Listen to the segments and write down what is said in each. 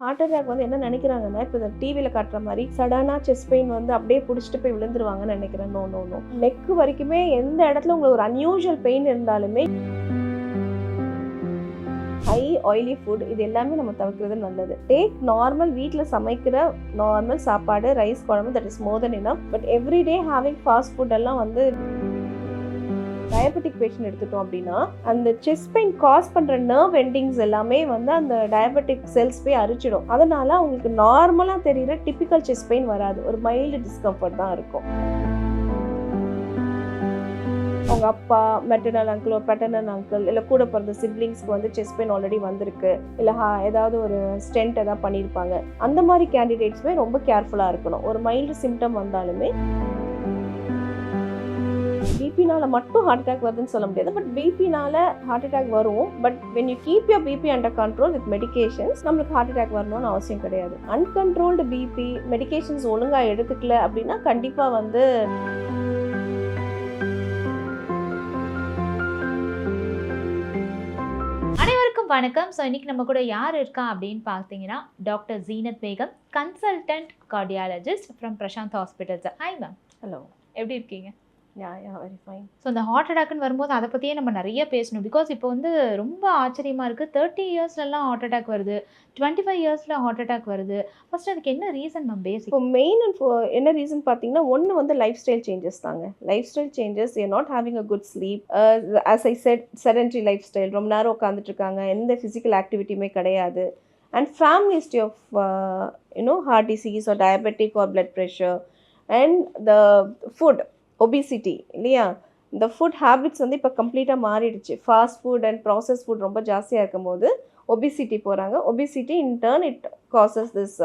Heart attack வந்து என்ன நினைக்கிறாங்கன்னா இப்போ இந்த டிவியில் காட்டுற மாதிரி சடனாக செஸ்ட் பெயின் வந்து அப்படியே பிடிச்சிட்டு போய் விழுந்துருவாங்கன்னு நினைக்கிறேன். நோ நோ நோ நெக்கு வரைக்குமே எந்த இடத்துல உங்களுக்கு ஒரு அன்யூஷுவல் பெயின் இருந்தாலுமே ஹை ஆயிலி ஃபுட் இது எல்லாமே நம்ம தவிர்க்கிறது நல்லது. டேக் நார்மல் வீட்டில் சமைக்கிற நார்மல் சாப்பாடு ரைஸ் குழம்பு that is more than enough but everyday having fast food எல்லாம் வந்து டயபெட்டிக் பேஷண்ட் எடுத்துட்டோம் அப்படின்னா அந்த செஸ்ட் பெயின் காஸ் பண்ணுற நர்வ் எண்டிங்ஸ் எல்லாமே வந்து அந்த டயபெட்டிக் செல்ஸ் போய் அரிச்சிடும். அதனால அவங்களுக்கு நார்மலாக தெரிகிற டிப்பிக்கல் செஸ்ட் பெயின் வராது. ஒரு மைல்டு டிஸ்கம்ஃபர்ட் தான் இருக்கும். அவங்க அப்பா மெட்டர்னல் அங்கிளோ ஒரு பெட்டர்னல் அங்கிள் இல்லை கூட பிறந்த சிப்ளிங்ஸ்க்கு வந்து செஸ்ட் பெயின் ஆல்ரெடி வந்திருக்கு. இல்லை ஹா ஏதாவது ஒரு ஸ்டென்ட் ஏதாவது பண்ணியிருப்பாங்க அந்த மாதிரி கேண்டிடேட்ஸுமே ரொம்ப கேர்ஃபுல்லாக இருக்கணும். ஒரு மைல்டு சிம்டம் வந்தாலுமே பிபினால மட்டும் ஹார்ட் அட்டாக் வருதுன்னு சொல்ல முடியாது. பட் பிபினால ஹார்ட் அட்டாக் வரும். But when you keep your BP under control with medications நம்மளுக்கு ஹார்ட் அட்டாக் வரணும்னு அவசியம் கிடையாது. அன்கண்ட்ரோல்டு பிபி மெடிகேஷன்ஸ் ஒழுங்காக எடுத்துக்கல அப்படின்னா கண்டிப்பாக வந்து அனைவருக்கும் வணக்கம். ஸோ இன்னைக்கு நம்ம கூட யார் இருக்கா அப்படின்னு பார்த்தீங்கன்னா doctor Zeenat Begum consultant cardiologist from Prashanth hospitals hi ma'am hello எப்படி இருக்கீங்க? Yeah yeah very fine so இந்த ஹார்ட் அட்டாக்னு வரும்போது அதை பற்றியே நம்ம நிறைய பேசணும். பிகாஸ் இப்போ வந்து ரொம்ப ஆச்சரியமாக இருக்குது தேர்ட்டி இயர்ஸ்லலாம் ஹார்ட் அட்டாக் வருது. டுவெண்ட்டி ஃபைவ் இயர்ஸில் ஹார்ட் அட்டாக் வருது. ஃபர்ஸ்ட் அதுக்கு என்ன ரீசன் மேம் பேசிக் இப்போ மெயின் அண்ட் என்ன ரீசன் பார்த்தீங்கன்னா ஒன்று வந்து லைஃப் ஸ்டைல் சேஞ்சஸ் தாங்க. Lifestyle changes a not having a good sleep as I said sedentary lifestyle ரொம்ப நேரம் உட்காந்துட்டு இருக்காங்க. எந்த ஃபிசிக்கல் ஆக்டிவிட்டியுமே கிடையாது. And family history of you know heart disease or diabetic or blood pressure and the food obesity இல்லையா? இந்த food habits வந்து இப்போ கம்ப்ளீட்டாக மாறிடுச்சு. Fast food and process food ரொம்ப ஜாஸ்தியாக இருக்கும்போது ஒபிசிட்டி போகிறாங்க obesity in turn it causes this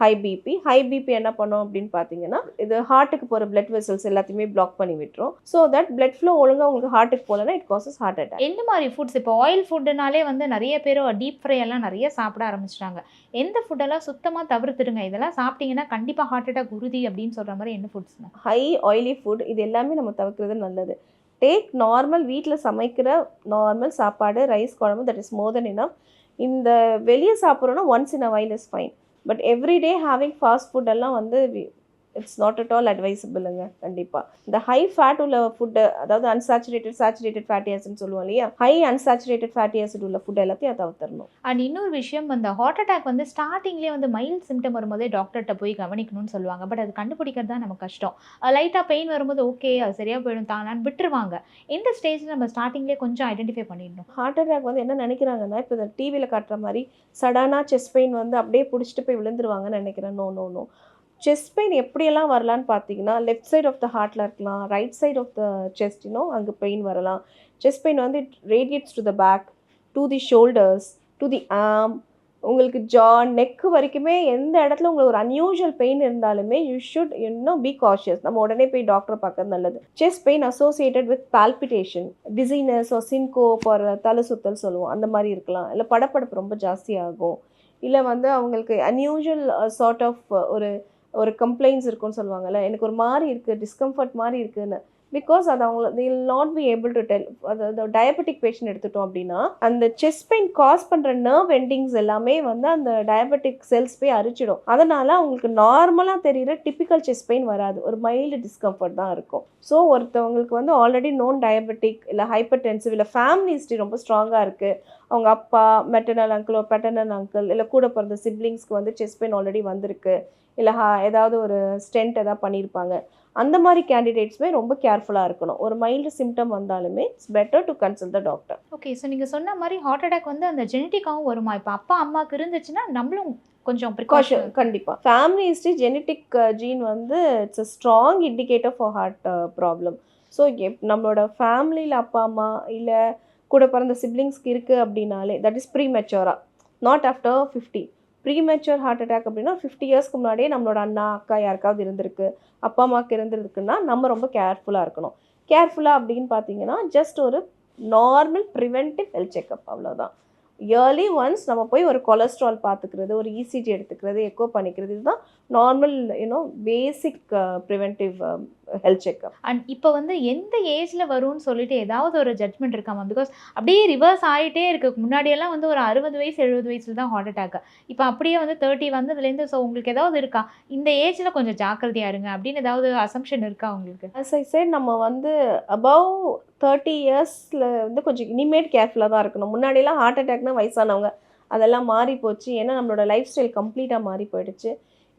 high BP high BP என்ன பண்ணோம் அப்படின்னு பார்த்தீங்கன்னா இது ஹார்ட்டுக்கு போகிற பிளட் வெசல்ஸ் எல்லாத்தையுமே பிளாக் பண்ணி விட்டுரும். ஸோ தட் பிளட் ஃப்ளோ ஒழுங்காக உங்களுக்கு ஹார்ட்டுக்கு போகலன்னா இட் காசஸ் ஹார்ட் அட்டாக் எந்த மாதிரி ஃபுட்ஸ் இப்போ ஆயில் ஃபுட்டுனாலே வந்து நிறைய பேர் டீப் ஃப்ரை எல்லாம் நிறைய சாப்பிட ஆரம்பிச்சிட்டாங்க. எந்த ஃபுட்டெல்லாம் சுத்தமாக தவிர்த்துடுங்க? இதெல்லாம் சாப்பிட்டீங்கன்னா கண்டிப்பாக ஹார்ட் அட்டாக் உறுதி அப்படின்னு சொல்கிற மாதிரி என்ன ஃபுட்ஸ் ஹை ஆயிலி ஃபுட் இது எல்லாமே நம்ம தவிர்க்கிறது நல்லது. டேக் நார்மல் வீட்டில் சமைக்கிற நார்மல் சாப்பாடு ரைஸ் குழம்பு that is more than enough இந்த வெளியே சாப்பிட்றோன்னா once in a while is fine but everyday having fast food எல்லாம் வந்து இட்ஸ் நாட் அட் ஆல் அட்வைசபிளுங்க கண்டிப்பாக இந்த ஹை ஃபேட் உள்ள ஃபுட்டு அதாவது அன்சாச்சுரேட்டட் சேச்சுரேட்டட் ஃபேட்டி ஆசிட்னு சொல்லுவோம் இல்லையா? ஹை அன்சாச்சுரேட்டட் ஃபேட்டி ஆசிட் உள்ள ஃபுட் எல்லாத்தையும் தவிர்த்தரணும் அண்ட் இன்னொரு விஷயம் அந்த ஹார்ட் அட்டாக் வந்து ஸ்டார்டிங்லேயே வந்து மைல்ட் சிம்டம் வரும்போதே டாக்டர்கிட்ட போய் கவனிக்கணும்னு சொல்லுவாங்க. பட் அது கண்டுபிடிக்கிறது தான் நமக்கு கஷ்டம். லைட்டாக பெயின் வரும்போது ஓகே அது சரியாக போயிடும் தானான்னு விட்டுருவாங்க. இந்த ஸ்டேஜில் நம்ம ஸ்டார்டிங்லேயே கொஞ்சம் ஐடென்டிஃபை பண்ணிடணும். ஹார்ட் அட்டாக் வந்து என்ன நினைக்கிறாங்கன்னா இப்போ இந்த டிவியில் காட்டுற மாதிரி சடனாக செஸ்ட் பெயின் வந்து அப்படியே பிடிச்சிட்டு போய் விழுந்துருவாங்கன்னு நினைக்கிறேன். No no no chest pain எப்படியெல்லாம் வரலான்னு பார்த்தீங்கன்னா லெஃப்ட் சைட் ஆஃப் த ஹார்ட்டில் இருக்கலாம் right side of the chest இன்னும் அங்கே பெயின் வரலாம். செஸ்ட் பெயின் வந்து it radiates to the back to the shoulders to the arm உங்களுக்கு ஜா நெக்கு வரைக்குமே எந்த இடத்துல உங்களுக்கு ஒரு அன்யூஷுவல் பெயின் இருந்தாலுமே யூ ஷுட் இன்னும் பி காஷியஸ் நம்ம உடனே போய் டாக்டரை பார்க்கறது நல்லது. Chest pain associated with palpitation dizziness ஒரு சின்கோப் ஒரு தலை சுத்தல் சொல்லுவோம். அந்த மாதிரி இருக்கலாம். இல்லை படப்படப்பு ரொம்ப ஜாஸ்தியாகும் இல்லை வந்து அவங்களுக்கு அன்யூஷுவல் சார்ட் ஆஃப் ஒரு ஒரு கம்ப்ளைண்ட்ஸ் இருக்குன்னு சொல்லுவாங்கல்ல எனக்கு ஒரு மாதிரி இருக்குது டிஸ்கம்ஃபர்ட் மாதிரி இருக்குதுன்னு பிகாஸ் அது அவங்க will not be able to tell அதாவது டயபெட்டிக் பேஷண்ட் எடுத்துட்டோம் அப்படின்னா அந்த செஸ்ட் பெயின் காஸ் பண்ணுற நர்வ் எண்டிங்ஸ் எல்லாமே வந்து அந்த டயபெட்டிக் செல்ஸ் போய் அரிச்சிடும். அதனால் அவங்களுக்கு நார்மலாக தெரிகிற டிப்பிக்கல் செஸ்ட் பெயின் வராது. ஒரு மைல்டு டிஸ்கம்ஃபர்ட் தான் இருக்கும். ஸோ ஒருத்தவங்களுக்கு வந்து ஆல்ரெடி நோன் டயபெட்டிக் இல்லை ஹைப்பர் டென்சிவ் இல்லை ஃபேமிலி ஹிஸ்ட்ரி ரொம்ப ஸ்ட்ராங்காக இருக்குது அவங்க அப்பா மெட்டர்னல் அங்கிளோ பெட்டர்னல் அங்கிள் இல்லை கூட பிறந்த சிப்ளிங்ஸ்க்கு வந்து செஸ்ட் பெயின் ஆல்ரெடி வந்திருக்கு. இல்லை ஹா ஏதாவது ஒரு ஸ்டென்ட் ஏதாவது பண்ணியிருப்பாங்க அந்த மாதிரி கேண்டிடேட்ஸுமே ரொம்ப கேர்ஃபுல்லாக இருக்கணும். ஒரு மைல்டு சிம்டம் வந்தாலுமே it's better to consult the doctor okay so நீங்கள் சொன்ன மாதிரி ஹார்ட் அட்டாக் வந்து அந்த ஜெனட்டிக்காகவும் வருமா? இப்போ அப்பா அம்மாவுக்கு இருந்துச்சுன்னா நம்மளும் கொஞ்சம் ப்ரிகாஷன் கண்டிப்பாக ஃபேமிலி ஹிஸ்ட்ரி ஜெனட்டிக் ஜீன் வந்து it's a strong indicator for heart problem so நம்மளோட ஃபேமிலியில் அப்பா அம்மா இல்லை கூட பிறந்த சிப்ளிங்ஸ்க்கு இருக்குது அப்படின்னாலே that is pre மெச்சோரா not after fifty premature heart attack அப்படின்னா ஃபிஃப்டி இயர்ஸ்க்கு முன்னாடியே நம்மளோட அண்ணா அக்கா யாருக்காவது இருந்திருக்கு அப்பா அம்மாவுக்கு இருந்திருக்குன்னா நம்ம ரொம்ப கேர்ஃபுல்லாக இருக்கணும். கேர்ஃபுல்லாக அப்படின்னு பார்த்தீங்கன்னா ஜஸ்ட் ஒரு நார்மல் ப்ரிவென்டிவ் ஹெல்த் செக்அப் அவ்வளோதான் இயர்லி ஒன்ஸ் நம்ம போய் ஒரு கொலஸ்ட்ரால் பார்த்துக்கிறது ஒரு இசிஜி எடுத்துக்கிறது எக்கோ பண்ணிக்கிறது இதுதான் normal you know basic preventive health checkup and இப்போ வந்து எந்த ஏஜ்ல வரும்னு சொல்லிட்டு ஏதாவது ஒரு ஜட்மெண்ட் இருக்காமா பிகாஸ் அப்படியே ரிவர்ஸ் ஆகிட்டே இருக்கு. முன்னாடியெல்லாம் வந்து ஒரு அறுபது வயசு எழுபது வயசுல தான் ஹார்ட் அட்டாக் இப்போ அப்படியே வந்து தேர்ட்டி வந்ததுலேருந்து ஸோ உங்களுக்கு ஏதாவது இருக்கா? இந்த ஏஜ்ல கொஞ்சம் ஜாக்கிரதையா இருங்க அப்படின்னு ஏதாவது அசம்ஷன் இருக்கா உங்களுக்கு? அஸ் ஐ நம்ம வந்து அபவ் தேர்ட்டி இயர்ஸில் வந்து கொஞ்சம் இனிமேட் கேர்ஃபுல்லாக தான் இருக்கணும். முன்னாடிலாம் ஹார்ட் அட்டாக்னா வயசானவங்க. அதெல்லாம் மாறி போச்சு ஏன்னா நம்மளோட லைஃப் ஸ்டைல் கம்ப்ளீட்டாக மாறி போயிடுச்சு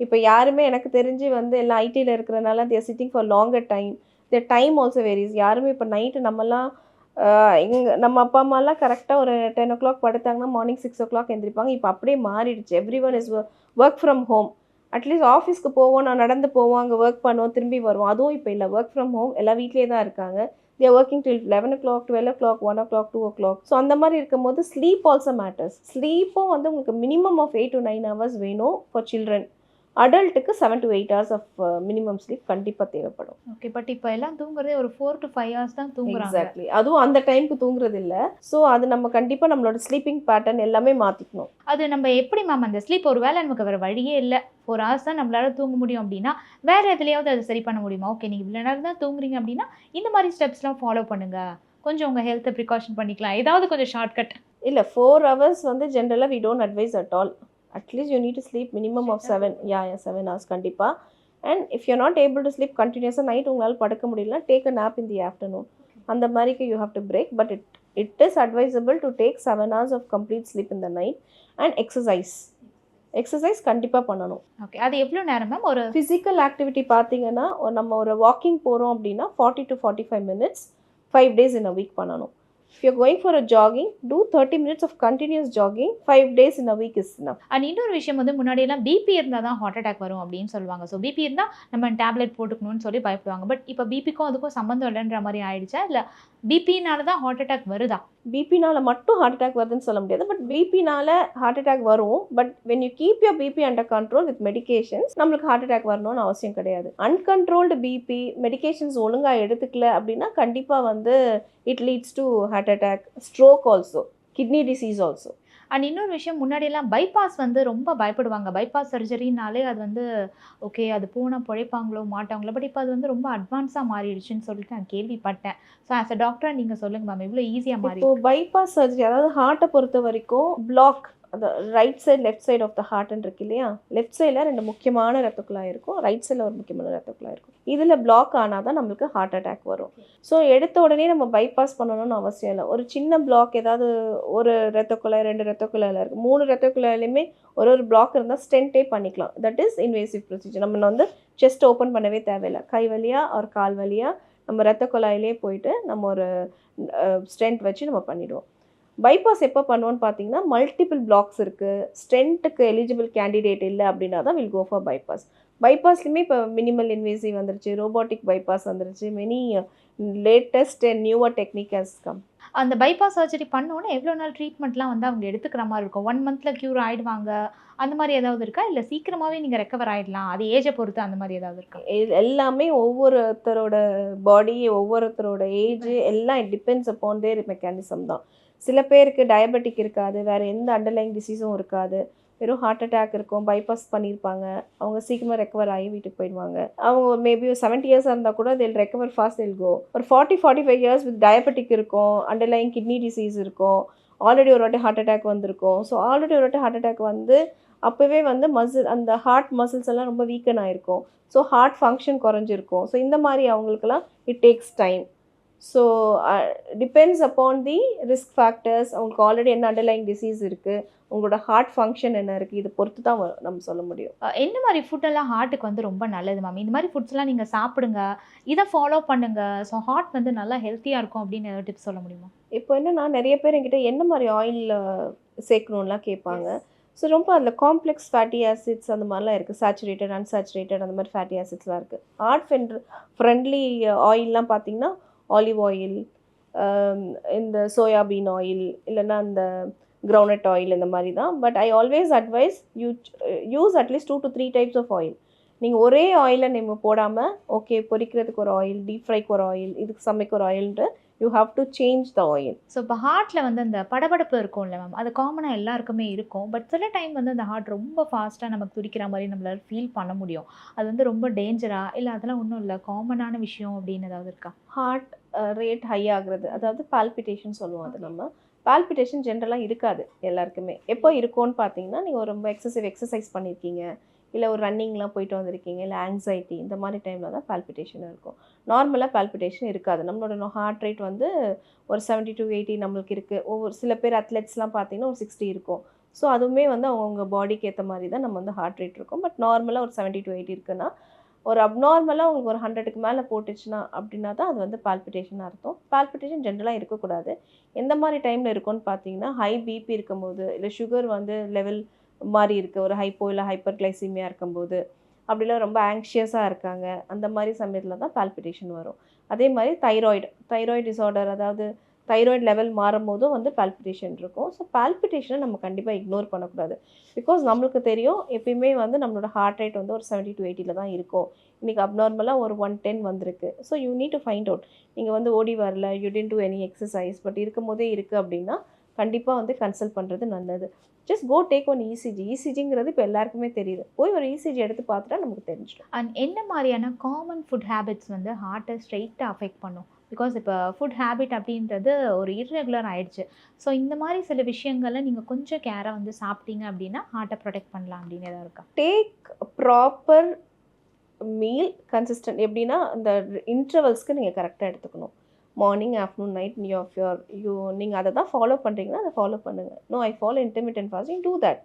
இப்போ யாருமே எனக்கு தெரிஞ்சு வந்து எல்லாம் ஐடியில் இருக்கிறனால they're sitting for longer time the time also varies யாருமே இப்போ நைட்டு நம்மலாம் எங்கள் நம்ம அப்பா அம்மாலாம் கரெக்டாக ஒரு டென் ஓ கிளாக் படுத்தாங்கன்னா மார்னிங் சிக்ஸ் ஓ கிளாக் எந்திரிப்பாங்க. இப்போ அப்படியே மாறிடுச்சு. Every one is work from home at least ஆஃபீஸ்க்கு போவோம் நான் நடந்து போவோம் அங்கே ஒர்க் பண்ணுவோம் திரும்பி வருவோம். அதுவும் இப்போ இல்லை. ஒர்க் ஃப்ரம் ஹோம் எல்லாம் வீட்லேயே தான் இருக்காங்க. They working till eleven o'clock twelve o'clock one o'clock two o'clock so அந்த மாதிரி இருக்கும் போது ஸ்லீப் ஆல்சோ மேட்டர்ஸ் ஸ்லீப்பும் வந்து உங்களுக்கு minimum of eight to nine hours வேணும் for children அடல்ட்டுக்கு seven to eight hours of minimum sleep கண்டிப்பாக தேவைப்படும். ஓகே பட் இப்போ எல்லாம் தூங்குறதே ஒரு ஃபோர் டு ஃபைவ் ஹவர்ஸ் தான் தூங்குறாங்க. எக்ஸாக்ட்லி அதுவும் அந்த டைம்க்கு தூங்குறது இல்லை ஸோ அது நம்ம கண்டிப்பாக நம்மளோட ஸ்லீப்பிங் பேட்டர்ன் எல்லாமே மாற்றிக்கணும் அது நம்ம எப்படி மேம் அந்த ஸ்லீப் ஒரு வேளை நமக்கு வேறு வழியே இல்லை. ஃபோர் ஹவர்ஸ் தான் நம்மளால தூங்க முடியும் அப்படின்னா வேற எதுலையாவது அதை சரி பண்ண முடியுமா? ஓகே நீங்கள் இவ்வளோ நேரம் தான் தூங்குறீங்க அப்படின்னா இந்த மாதிரி ஸ்டெப்ஸ்லாம் ஃபாலோ பண்ணுங்க. கொஞ்சம் உங்கள் ஹெல்த்தை ப்ரிகாஷன் பண்ணிக்கலாம். ஏதாவது கொஞ்சம் ஷார்ட்கட் இல்லை ஃபோர் ஹவர்ஸ் வந்து ஜென்ரலாக we don't advise at all at least you need to sleep minimum of seven yeah yeah seven hours கண்டிப்பாக and if you not able to sleep கண்டினியூஸாக நைட் உங்களால் படுக்க முடியல take a nap in the afternoon அந்த மாதிரிக்கு you have to break but it it is advisable to take seven hours of complete sleep in the night and exercise exercise கண்டிப்பாக பண்ணணும். Okay அது எவ்வளோ நேரம் மேம் ஒரு ஃபிசிக்கல் ஆக்டிவிட்டி பார்த்தீங்கன்னா ஒரு நம்ம ஒரு வாக்கிங் போகிறோம் அப்படின்னா forty to forty five minutes five days in a week பண்ணணும். If you going for a jogging to thirty minutes of continuous jogging five days in a week is enough. And இன்னொரு விஷயம் வந்து முன்னாடியெல்லாம் BP இருந்தால் தான் heart attack வரும் அப்படின்னு சொல்லுவாங்க. ஸோ பிபி இருந்தால் நம்ம டேப்லெட் போட்டுக்கணும்னு சொல்லி பயப்படுவாங்க. பட் இப்போ பிபிக்கும் அதுக்கும் சம்மந்தம் இல்லைன்ற மாதிரி ஆயிடுச்சா? இல்லை பிபினால தான் ஹார்ட் அட்டாக் வருதா? பிபினால மட்டும் ஹார்ட் அட்டாக் வருதுன்னு சொல்ல முடியாது. பட் பிபினால ஹார்ட் அட்டாக் வரும். But when you keep your BP under control with medications நம்மளுக்கு ஹார்ட் அட்டாக் வரணும்னு அவசியம் கிடையாது. அன்கண்ட்ரோல்டு பிபி மெடிகேஷன்ஸ் ஒழுங்காக எடுத்துக்கல அப்படின்னா கண்டிப்பாக வந்து it leads to heart attack stroke also kidney disease also and இன்னொரு விஷயம் முன்னாடியெல்லாம் பைபாஸ் வந்து ரொம்ப பயப்படுவாங்க. பைபாஸ் சர்ஜரினாலே அது வந்து ஓகே அது போனால் பிழைப்பாங்களோ மாட்டாங்களோ பட் இப்போ அது வந்து ரொம்ப அட்வான்ஸாக மாறிடுச்சுன்னு சொல்லிட்டு நான் கேள்விப்பட்டேன். ஸோ ஆஸ் அ டாக்டராக நீங்கள் சொல்லுங்கள் மேம் இவ்வளோ ஈஸியாக மாறி இப்போ பைபாஸ் சர்ஜரி அதாவது ஹார்ட்டை பொறுத்த வரைக்கும் பிளாக் அந்த right side left side of the ஹார்ட்னு இருக்கு இல்லையா? லெஃப்ட் சைடில் ரெண்டு முக்கியமான ரத்த குழாய் இருக்கும் ரைட் சைடில் ஒரு முக்கியமான ரத்த குழாய் இருக்கும். இதில் பிளாக் ஆனால் தான் நம்மளுக்கு ஹார்ட் அட்டாக் வரும். ஸோ எடுத்த உடனே நம்ம பைபாஸ் பண்ணணும்னு அவசியம் இல்லை. ஒரு சின்ன பிளாக் ஏதாவது ஒரு ரத்த குழாய் ரெண்டு ரத்த குழாயில் இருக்குது மூணு ரத்த குழாயிலையுமே ஒரு ஒரு பிளாக் இருந்தால் ஸ்டென்ட்டே பண்ணிக்கலாம். தட் இஸ் இன்வேசிவ் ப்ரொசீஜர் நம்ம வந்து செஸ்ட் ஓப்பன் பண்ணவே தேவையில்லை. கை வழியாக ஒரு கால் வழியாக நம்ம ரத்த குழாயிலே போயிட்டு நம்ம ஒரு ஸ்டென்ட் வச்சு நம்ம பண்ணிவிடுவோம் பைபாஸ் எப்போ பண்ணுவோன்னு பார்த்தீங்கன்னா மல்டிபிள் பிளாக்ஸ் இருக்குது ஸ்டென்ட்டுக்கு எலிஜிபிள் கேண்டிடேட் இல்லை அப்படின்னா தான் வில் கோ ஃபார் பைபாஸ் பைபாஸ்லையுமே இப்போ மினிமல் இன்வேசிவ் வந்துருச்சு ரோபோட்டிக் பைபாஸ் வந்துருச்சு many latest and newer technique has come அந்த பைபாஸ் சர்ஜரி பண்ணோன்னே எவ்வளோ நாள் ட்ரீட்மெண்ட்லாம் வந்து அவங்க எடுத்துக்கிற மாதிரி இருக்கும்? ஒன் மந்தில் க்யூர் ஆயிடுவாங்க. அந்த மாதிரி ஏதாவது இருக்கா? இல்லை சீக்கிரமாகவே நீங்கள் ரெக்கவர் ஆயிடலாம். அது ஏஜை பொறுத்து அந்த மாதிரி ஏதாவது இருக்கா? எல்லாமே ஒவ்வொருத்தரோட பாடி ஒவ்வொருத்தரோட ஏஜ் எல்லாம் டிபெண்ட்ஸ் அப்பான் தேர் மெக்கானிசம் தான். சில பேருக்கு டயபெட்டிக் இருக்காது வேறு எந்த அண்டர்லைங் டிசீஸும் இருக்காது. வெறும் ஹார்ட் அட்டாக் இருக்கும் பைபாஸ் பண்ணியிருப்பாங்க. அவங்க சீக்கிரமாக ரெக்கவர் ஆகி வீட்டுக்கு போயிடுவாங்க. அவங்க மேபி ஒரு செவன்ட்டி இயர்ஸாக இருந்தால் கூட தில் ரெக்கவர் ஃபாஸ்ட் தில் கோ ஒரு forty forty five years with diabetic இருக்கும் அண்டர்லைங் கிட்னி டிசீஸ் இருக்கும். ஆல்ரெடி ஒரு வாட்டி ஹார்ட் அட்டாக் வந்திருக்கும். ஸோ ஆல்ரெடி ஒரு வாட்டி ஹார்ட் அட்டாக் வந்து அப்போவே வந்து மசில் அந்த ஹார்ட் மசில்ஸ் எல்லாம் ரொம்ப வீக்கன் ஆகிருக்கும் ஸோ ஹார்ட் ஃபங்க்ஷன் குறைஞ்சிருக்கும். ஸோ இந்த மாதிரி அவங்களுக்குலாம் it takes time so depends upon the risk factors அவங்களுக்கு ஆல்ரெடி என்ன அண்டர்லைங் டிசீஸ் இருக்குது உங்களோட ஹார்ட் ஃபங்க்ஷன் என்ன இருக்குது இதை பொறுத்து தான் நம்ம சொல்ல முடியும். என்ன மாதிரி ஃபுட்டெல்லாம் ஹார்ட்டுக்கு வந்து ரொம்ப நல்லது மேம் இந்த மாதிரி ஃபுட்ஸ்லாம் நீங்கள் சாப்பிடுங்க இதை ஃபாலோ பண்ணுங்க. ஸோ ஹார்ட் வந்து நல்லா ஹெல்த்தியாக இருக்கும் அப்படின்னு ஏதாவது டிப்ஸ் சொல்ல முடியுமா? இப்போ என்னன்னா நிறைய பேர் என்கிட்ட என்ன மாதிரி ஆயில் சேர்க்கணும்லாம் கேட்பாங்க. ஸோ ரொம்ப அதில் காம்ப்ளெக்ஸ் ஃபேட்டி ஆசிட்ஸ் அந்த மாதிரிலாம் இருக்குது சேச்சுரேட்டட் அன்சாச்சுரேட்டட் அந்த மாதிரி ஃபேட்டி ஆசிட்ஸ்லாம் இருக்குது ஹார்ட் ஃபென்ட் ஃப்ரெண்ட்லி ஆயில்லாம் பார்த்தீங்கன்னா ஆலிவ் ஆயில் இந்த சோயாபீன் ஆயில் இல்லைன்னா அந்த கிரவுனட் ஆயில் இந்த மாதிரி தான். But I always advise you use at least two to three types of oil நீங்கள் ஒரே ஆயிலை நம்ம போடாமல் ஓகே பொரிக்கிறதுக்கு ஒரு ஆயில் டீப் ஃப்ரைக்கு ஒரு ஆயில் இதுக்கு சமைக்க ஒரு ஆயில்ன்ட்டு you have to change the oil so இப்போ ஹார்ட்டில் வந்து அந்த படபடப்பு இருக்கும்ல மேம் அது காமனாக எல்லாருக்குமே இருக்கும். பட் சில டைம் வந்து அந்த ஹார்ட் ரொம்ப ஃபாஸ்ட்டாக நமக்கு துடிக்கிற மாதிரி நம்மளால ஃபீல் பண்ண முடியும். அது வந்து ரொம்ப டேஞ்சரா இல்லை அதெல்லாம் ஒன்றும் இல்லை காமனான விஷயம் அப்படின்னு ஏதாவது இருக்கா? ஹார்ட் ரேட் ஹை ஆகுறது அதாவது பால்பிட்டேஷன் சொல்லுவோம் அது நம்ம. பால்பிட்டேஷன் ஜென்ரலாக இருக்காது எல்லாருக்குமே. எப்போ இருக்கும்னு பார்த்தீங்கன்னா நீங்கள் ரொம்ப எக்ஸசிவ் எக்ஸசைஸ் பண்ணியிருக்கீங்க இல்லை ஒரு ரன்னிங்லாம் போயிட்டு வந்திருக்கீங்க இல்லை ஆங்ஸைட்டி இந்த மாதிரி டைமில் தான் பால்பிட்டேஷன் இருக்கும். நார்மலாக பால்பிட்டேஷன் இருக்காது. நம்மளோட ஹார்ட் ரேட் வந்து ஒரு 70 டு எயிட்டி நம்மளுக்கு இருக்குது ஒவ்வொரு சில பேர் அத்லெட்ஸ்லாம் பார்த்தீங்கன்னா ஒரு சிக்ஸ்டி இருக்கும். ஸோ அதுவுமே வந்து அவங்கவுங்க பாடிக்கு ஏற்ற மாதிரி தான் நம்ம வந்து ஹார்ட் ரேட் இருக்கும். பட் நார்மலாக ஒரு 70 டு எயிட்டி இருக்குன்னா ஒரு அப்நார்மலாக உங்களுக்கு ஒரு ஹண்ட்ரடுக்கு மேலே போட்டுச்சுன்னா அப்படின்னா தான் அது வந்து பால்பிட்டேஷன் அர்த்தம். பால்பிட்டேஷன் ஜென்ரலாக இருக்கக்கூடாது. எந்த மாதிரி டைமில் இருக்கும்னு பார்த்தீங்கன்னா ஹை பிபி இருக்கும்போது இல்லை சுகர் வந்து லெவல் மாதிரி இருக்குது ஒரு ஹைப்போ இல்லை ஹைப்பர் கிளைசிமியாக இருக்கும்போது. அப்படிலாம் ரொம்ப ஆங்ஷியஸாக இருக்காங்க. அந்த மாதிரி சமயத்தில் தான் பால்பிட்டேஷன் வரும். அதே மாதிரி தைராய்டு தைராய்டு டிசார்டர் அதாவது தைராய்டு லெவல் மாறும் போதும் வந்து பால்பிட்டேஷன் இருக்கும். ஸோ பால்பிட்டேஷனை நம்ம கண்டிப்பாக இக்னோர் பண்ணக்கூடாது. பிகாஸ் நம்மளுக்கு தெரியும் எப்பயுமே வந்து நம்மளோட ஹார்ட் ரேட் வந்து ஒரு 70 டு எயிட்டியில் தான் இருக்கும். இன்றைக்கி அப்நார்மலாக ஒரு ஒன் டென் வந்திருக்கு. So you need to find out நீங்கள் வந்து ஓடி வரல you tend to any exercise but இருக்கும் போதே இருக்குது அப்படின்னா கண்டிப்பாக வந்து கன்சல்ட் பண்ணுறது நல்லது. Just go take one ECG இசிஜிங்கிறது இப்போ எல்லாருக்குமே தெரியுது. போய் ஒரு இசிஜி எடுத்து பார்த்துட்டா நமக்கு தெரிஞ்சிடும். அண்ட் என்ன மாதிரியான காமன் ஃபுட் ஹேபிட்ஸ் வந்து ஹார்ட்டை ஸ்ட்ரெயிட்டாக அஃபெக்ட் பண்ணும்? பிகாஸ் இப்போ ஃபுட் ஹேபிட் அப்படின்றது ஒரு இர்ரெகுலர் ஆயிடுச்சு. ஸோ இந்த மாதிரி சில விஷயங்களை நீங்கள் கொஞ்சம் கேராக வந்து சாப்பிட்டீங்க அப்படின்னா ஹார்ட்டை ப்ரொடெக்ட் பண்ணலாம் அப்படின்னு ஏதாவது இருக்கா? டேக் ப்ராப்பர் மீல் கன்சிஸ்டன்ட் எப்படின்னா அந்த இன்டர்வல்ஸ்க்கு நீங்கள் கரெக்டாக எடுத்துக்கணும். மார்னிங் ஆஃப்டர்நூன் நைட் நீ ஆஃப் யோர் யூ நீங்கள் அதை தான் ஃபாலோ பண்ணுறீங்கன்னா அதை ஃபாலோ பண்ணுங்கள் no I follow intermittent fasting do that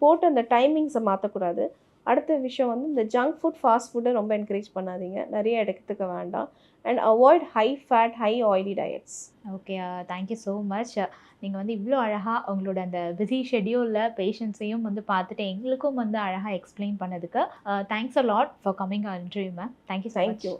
போட்டு அந்த டைமிங்ஸை மாற்றக்கூடாது அடுத்த விஷயம் வந்து இந்த ஜங்க் ஃபுட் ஃபாஸ்ட் ஃபுட்டை ரொம்ப என்கரேஜ் பண்ணாதீங்க. நிறைய எடுத்துக்க வேண்டாம். And avoid high fat high oily diets okay thank you so much நீங்கள் வந்து இவ்வளோ அழகாக உங்களோட அந்த பிஸி ஷெடியூலில் பேஷண்ட்ஸையும் வந்து பார்த்துட்டு எங்களுக்கும் வந்து அழகாக எக்ஸ்பிளைன் பண்ணதுக்கு thanks a lot for coming interview ma'am thank you thank you